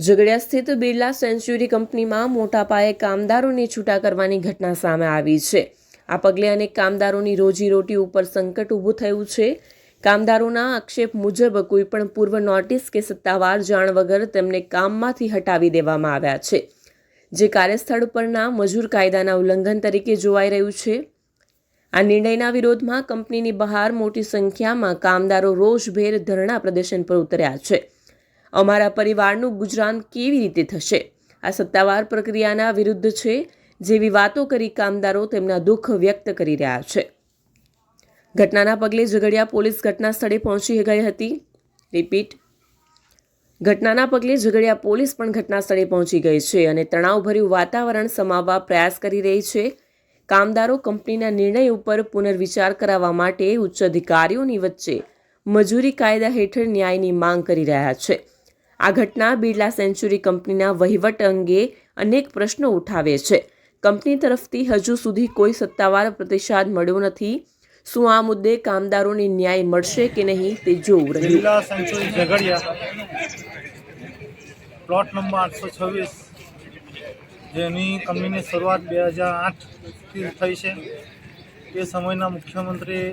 ઝઘડિયા સ્થિત બિરલા સેન્ચ્યુરી કંપનીમાં મોટા પાયે કામદારોને છૂટા કરવાની ઘટના સામે આવી છે. આ પગલે અનેક કામદારોની રોજીરોટી ઉપર સંકટ ઊભું થયું છે. કામદારોના આક્ષેપ મુજબ કોઈપણ પૂર્વ નોટિસ કે સત્તાવાર જાણ વગર તેમને કામમાંથી હટાવી દેવામાં આવ્યા છે. જે કાર્યસ્થળ પરના મજૂર કાયદાના ઉલ્લંઘન તરીકે જોવાઈ રહ્યું છે. આ નિર્ણયના વિરોધમાં કંપનીની બહાર મોટી સંખ્યામાં કામદારો રોષભેર ધરણા પ્રદર્શન પર ઉતર્યા છે. અમારા પરિવારનું ગુજરાન કેવી રીતે થશે? આ સત્તાવાર પ્રક્રિયાના વિરુદ્ધ છે, જેવી વાતો કરી કામદારો તેમના દુઃખ વ્યક્ત કરી રહ્યા છે. ઘટનાના પગલે ઝઘડિયા પોલીસ ઘટના સ્થળે પહોંચી ગઈ હતી. રિપીટ. ઘટનાના પગલે ઝઘડિયા પોલીસ પણ ઘટના સ્થળે પહોંચી ગઈ છે અને તણાવભર્યું વાતાવરણ સમાવવા પ્રયાસ કરી રહી છે. કામદારો કંપનીના નિર્ણય ઉપર પુનર્વિચાર કરાવવા માટે ઉચ્ચ અધિકારીઓની વચ્ચે મજૂરી કાયદા હેઠળ ન્યાયની માંગ કરી રહ્યા છે. આ ઘટના બિરલા સેન્ચ્યુરી કંપનીના વહીવટ અંગે અનેક પ્રશ્નો ઉઠાવે છે. કંપની તરફથી હજુ સુધી કોઈ સત્તાવાર પ્રતિસાદ મળ્યો નથી. શું આ મુદ્દે કામદારોને ન્યાય મળશે કે નહીં તે જોવું રહ્યું. સેન્ચુરી પ્લોટ નંબર આઠસો છવ્વીસ, જેની કંપનીની શરૂઆત બે હજાર આઠથી થઈ છે. એ સમયના મુખ્યમંત્રી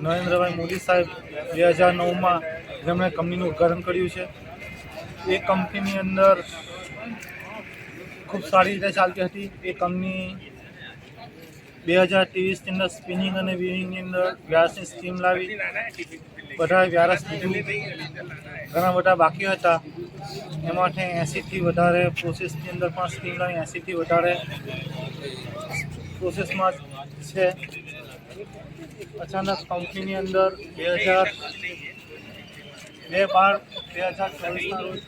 નરેન્દ્રભાઈ મોદી સાહેબ બે હજાર નવમાં જેમણે કંપનીનું ઉદ્ઘાટન કર્યું છે. એ કંપનીની અંદર ખૂબ સારી રીતે ચાલતી હતી. એ કંપની બે હજાર ત્રેવીસની અંદર સ્પિનિંગ અને વીવિંગની અંદર વ્યાસની સ્કીમ લાવી. બધા વ્યારસ લીધું. ઘણા બધા બાકી હતા. એમાંથી એંસીથી વધારે પ્રોસેસની અંદર પણ સ્કીમ લાવી. એંસીથી વધારે પ્રોસેસમાં છે. અચાનક કંપનીની અંદર બે હજાર બે બાર બે હજાર ચોવીસના રોજ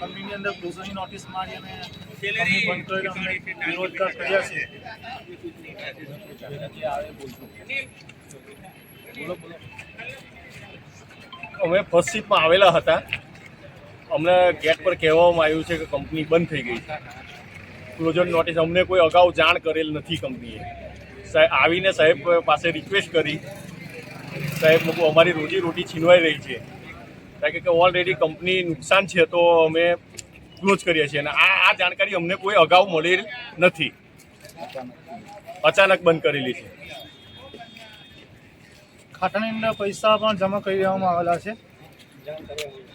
કંપનીની અંદર ક્લોઝની નોટિસ મારી અને અમે ફર્સ્ટ શિપમાં આવેલા હતા. અમને ગેટ પર કહેવામાં આવ્યું છે કે કંપની બંધ થઈ ગઈ છે. ક્લોઝર નોટિસ અમને કોઈ અગાઉ જાણ કરેલ નથી કંપનીએ. આવીને સાહેબ પાસે રિક્વેસ્ટ કરી. સાહેબ અમારી રોજી રોટી છીનવાઈ રહી છે કારણ કે ઓલરેડી કંપની નુકસાન છે તો અમે ક્લોઝ કરીએ છીએ અને આ આ જાણકારી અમને કોઈ અગાઉ મળેલ નથી અચાનક બંધ કરેલી છે ખાતાની અંદર પૈસા પણ જમા કરી દેવામાં આવેલા છે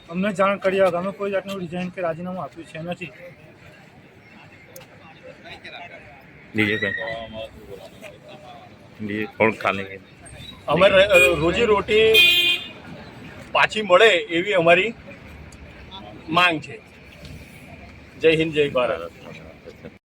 અમને જાણ કરી આવે અમે કોઈ જાતનું રિઝાઇન કે રાજીનામું આપ્યું છે નથી બીજે કઈ બીજે કોણ ખાલી અમે રોજી રોટી પાછી મળે એવી અમારી માંગ છે. જય હિન્દ જય ભારત.